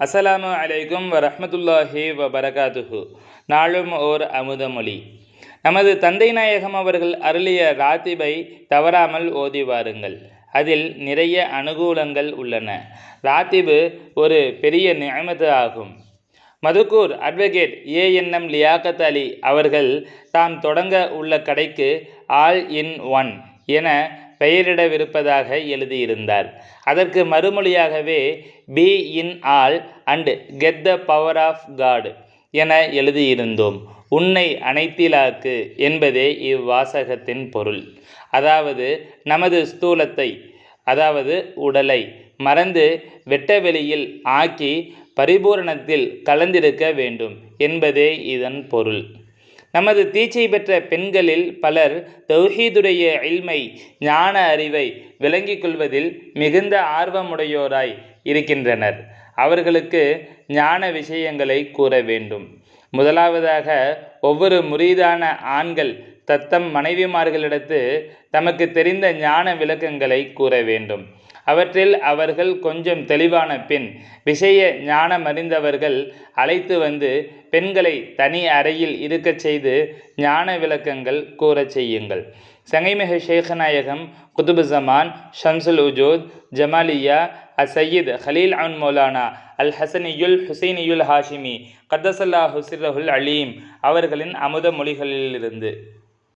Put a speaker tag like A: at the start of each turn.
A: அஸ்ஸலாமு அலைக்கும் வரஹ்மத்துல்லாஹி வ நாளும் ஓர் அமுதமொழி. நமது தந்தை நாயகம் அவர்கள் அருளிய ராத்திபை தவறாமல் ஓதி வாருங்கள். அதில் நிறைய அனுகூலங்கள் உள்ளன. ராத்திபு ஒரு பெரிய நியமத்து ஆகும். மதுக்கூர் அட்வொகேட் ஏஎன்எம் லியாக்கத் அலி அவர்கள் தாம் தொடங்க உள்ள கடைக்கு ஆல் இன் ஒன் என பெயரிடவிருப்பதாக எழுதியிருந்தார். அதற்கு மறுமொழியாகவே be in all and get the power of God என எழுதியிருந்தோம். உன்னை அனைத்திலாக்கு என்பதே இவ்வாசகத்தின் பொருள். அதாவது நமது ஸ்தூலத்தை அதாவது உடலை மறந்து வெட்டவெளியில் ஆக்கி பரிபூரணத்தில் கலந்திருக்க வேண்டும் என்பதே இதன் பொருள். நமது தீட்சை பெற்ற பெண்களில் பலர் தௌஹீதுடைய இல்மை ஞான அறிவை விளங்கிக் கொள்வதில் மிகுந்த ஆர்வமுடையோராய் இருக்கின்றனர். அவர்களுக்கு ஞான விஷயங்களை கூற வேண்டும். முதலாவதாக ஒவ்வொரு முரீதான ஆண்கள் தத்தம் மனைவிமார்களிடத்து தமக்கு தெரிந்த ஞான விளக்கங்களை கூற வேண்டும். அவற்றில் அவர்கள் கொஞ்சம் தெளிவான பின் விஷய ஞானமறிந்தவர்கள் அழைத்து வந்து பெண்களை தனி அறையில் இருக்கச் செய்து ஞான விளக்கங்கள் கூறச் செய்யுங்கள். சங்கைமிகு ஷேகநாயகம் குதுபு ஜமான் ஷம்சுல் உஜூத் ஜமாலியா அசையீத் ஹலீல் அன் மௌலானா அல் ஹசனியுல் ஹுசைனியுல் ஹாஷிமி கத்தசல்லா ஹுசிரஹுல் அலீம் அவர்களின் அமுத மொழிகளிலிருந்து.